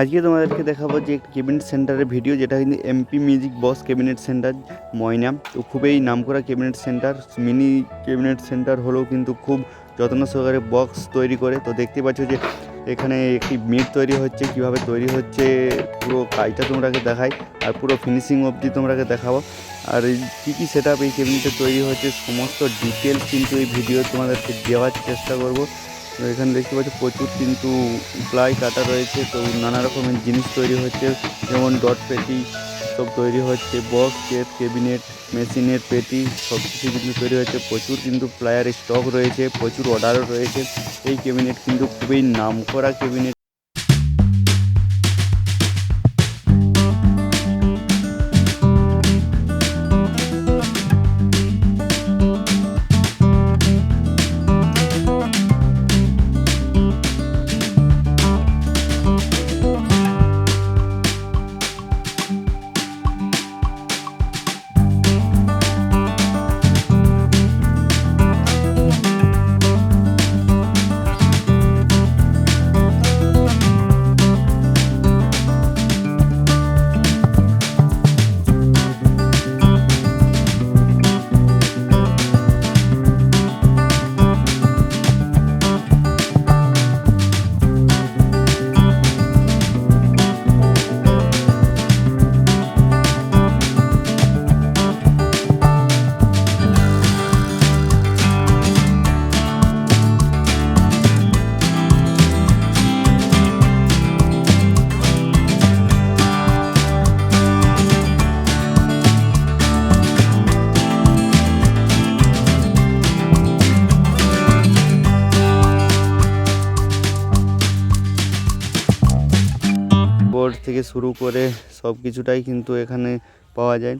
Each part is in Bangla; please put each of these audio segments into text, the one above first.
আজকে তোমাদেরকে দেখাবো যে ক্যাবিনেট সেন্টারের ভিডিও যেটা কিন্তু MP music boss cabinet centre Moyna. তো খুবই নামকরা cabinet centre mini cabinet centre হলেও কিন্তু খুব যত্ন সহকারে বক্স তৈরি করে। তো দেখতে পাচ্ছ যে এখানে একটি মিট তৈরি হচ্ছে, কীভাবে তৈরি হচ্ছে, পুরো কাজটা তোমরাকে দেখাই, আর পুরো ফিনিশিং অবধি তোমরাকে দেখাবো। আর কী কী সেট এই ক্যাবিনেটে তৈরি হচ্ছে, সমস্ত ডিটেলস কিন্তু এই ভিডিও তোমাদেরকে দেওয়ার চেষ্টা করব। তো এখানে দেখতে পাচ্ছি প্রচুর কিন্তু প্লাই কাটা রয়েছে, তো নানা রকমের জিনিস তৈরি হচ্ছে, যেমন ডট পেটি সব তৈরি হচ্ছে, বক্স চেপ কেবিনেট মেশিনের পেটি সব কিছু কিন্তু তৈরি হচ্ছে, প্রচুর কিন্তু প্লায়ার স্টক রয়েছে, প্রচুর অর্ডারও রয়েছে, এই কেবিনেট কিন্তু খুবই নাম করা বোর্ড থেকে শুরু করে সব কিছুটাই কিন্তু এখানে পাওয়া যায়।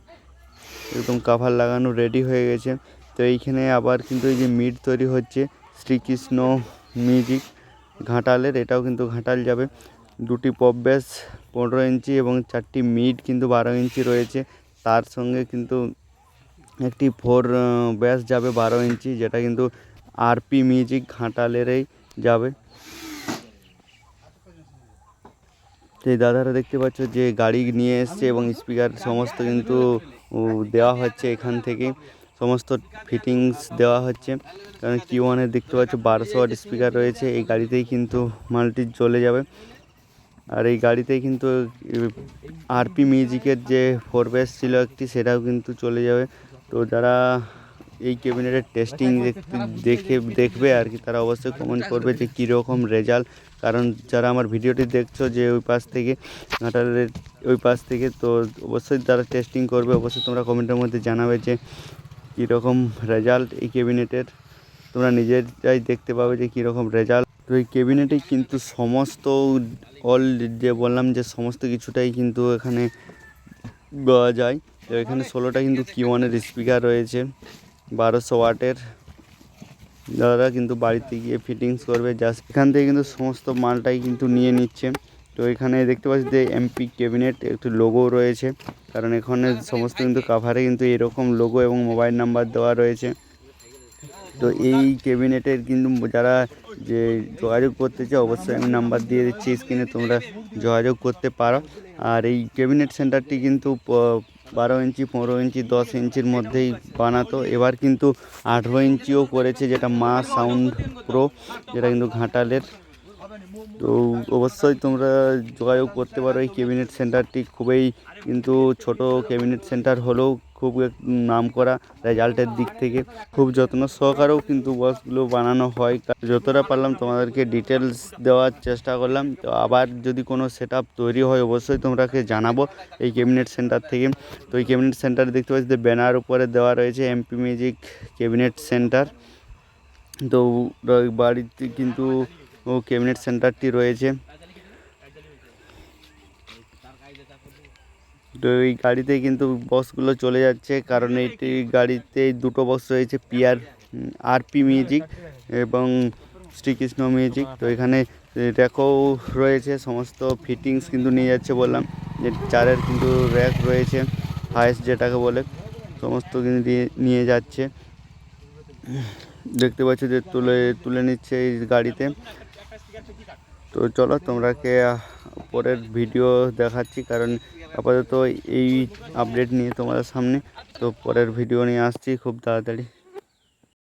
একদম কাভার লাগানো রেডি হয়ে গেছে। তো এইখানে আবার কিন্তু এই যে মিট তৈরি হচ্ছে, শ্রীকৃষ্ণ মিউজিক ঘাটালের, এটাও কিন্তু ঘাটাল যাবে। দুটি পপ ব্যাস পনেরো ইঞ্চি এবং চারটি মিড কিন্তু বারো ইঞ্চি রয়েছে। তার সঙ্গে কিন্তু একটি ফোর ব্যাস যাবে বারো ইঞ্চি যেটা কিন্তু আরপি মিউজিক ঘাটালেরই যাবে তো এই দাদারা দেখতে পাচ্ছ যে গাড়ি নিয়ে এসছে এবং স্পিকার সমস্ত কিন্তু দেওয়া হচ্ছে এখান থেকে। সমস্ত ফিটিংস দেওয়া হচ্ছে। কারণ কি ওয়ানের দেখতে পাচ্ছ বারোশো ওয়াট স্পিকার রয়েছে। এই গাড়িতেই কিন্তু মালটি চলে যাবে। আর এই গাড়িতেই কিন্তু আরপি মিউজিকের যে ফোর বেস ছিল একটি, সেটাও কিন্তু চলে যাবে। তো যারা এই ক্যাবিনেটের টেস্টিং দেখে দেখবে আর কি। তারা অবশ্যই কমেন্ট করবে যে কীরকম রেজাল্ট কারণ যারা আমার ভিডিওটি দেখছ যে ওই পাশ থেকে ঘাটালের ওই পাশ থেকে, তো অবশ্যই তারা টেস্টিং করবে। অবশ্যই তোমরা কমেন্টের মধ্যে জানাবে যে কীরকম রেজাল্ট এই ক্যাবিনেটের। তোমরা নিজেরাই দেখতে পাবে যে কীরকম রেজাল্ট তো এই ক্যাবিনেটে কিন্তু সমস্ত অল যে বললাম যে সমস্ত কিছুটাই কিন্তু এখানে পাওয়া যায়। তো এখানে ষোলোটা কিন্তু কি ওয়ানের স্পিকার রয়েছে। বারোশো ওয়াটের দাদারা কিন্তু বাড়িতে গিয়ে ফিটিংস করবে। জাস্ট এখান থেকে কিন্তু সমস্ত মালটাই কিন্তু নিয়ে নিচ্ছে। তো এখানে দেখতে পাচ্ছি যে এমপি ক্যাবিনেট একটু লোগো রয়েছে। কারণ এখানে সমস্ত কিন্তু কাভারে কিন্তু এরকম লোগো এবং মোবাইল নাম্বার দেওয়া রয়েছে। তো এই ক্যাবিনেটের কিন্তু যারা যে যোগাযোগ করতে চাও, অবশ্যই আমি নাম্বার দিয়ে দিচ্ছি স্ক্রিনে তোমরা যোগাযোগ করতে পারো। আর এই ক্যাবিনেট সেন্টারটি কিন্তু বারো ইঞ্চি, পনেরো ইঞ্চি, দশ ইঞ্চির মধ্যেই বানাতো। এবার কিন্তু আঠেরো ইঞ্চিও করেছে যেটা মা সাউন্ড প্রো, যেটা কিন্তু ঘাটালের। তো অবশ্যই তোমরা যোগাযোগ করতে পারো। এই ক্যাবিনেট সেন্টারটি খুবই কিন্তু ছোট ক্যাবিনেট সেন্টার হলেও খুব নাম করা রেজাল্টের দিক থেকে খুব যত্ন সহকারেও কিন্তু বক্সগুলো বানানো হয়। যতটা পারলাম তোমাদেরকে ডিটেলস দেওয়ার চেষ্টা করলাম। তো আবার যদি কোনো সেট তৈরি হয়, অবশ্যই তোমরাকে জানাব এই ক্যাবিনেট সেন্টার থেকে। তো এই ক্যাবিনেট সেন্টার দেখতে পাচ্ছি যে ব্যানার উপরে দেওয়া রয়েছে এমপি মিউজিক ক্যাবিনেট সেন্টার তো বাড়িতে কিন্তু ও ক্যাবিনেট সেন্টারটি রয়েছে। তো এই গাড়িতে কিন্তু বক্সগুলো চলে যাচ্ছে, কারণ এইটি গাড়িতে দুটো বক্স রয়েছে পিয়ার আরপি মিউজিক এবং শ্রীকৃষ্ণ মিউজিক তো এখানে র্যাকও রয়েছে, সমস্ত ফিটিংস কিন্তু নিয়ে যাচ্ছে বললাম। যে চারের কিন্তু র্যাক রয়েছে হায়েস্ট যেটাকে বলে, সমস্ত কিন্তু নিয়ে যাচ্ছে। দেখতে পাচ্ছ যে তুলে তুলে নিচ্ছে এই গাড়িতে। তো চলো, তোমরাকে পরের ভিডিও দেখাচ্ছি, কারণ আপাতত এই আপডেট নিয়ে তোমাদের সামনে। তো পরের ভিডিও নিয়ে আসছি, খুব তাড়াতাড়ি।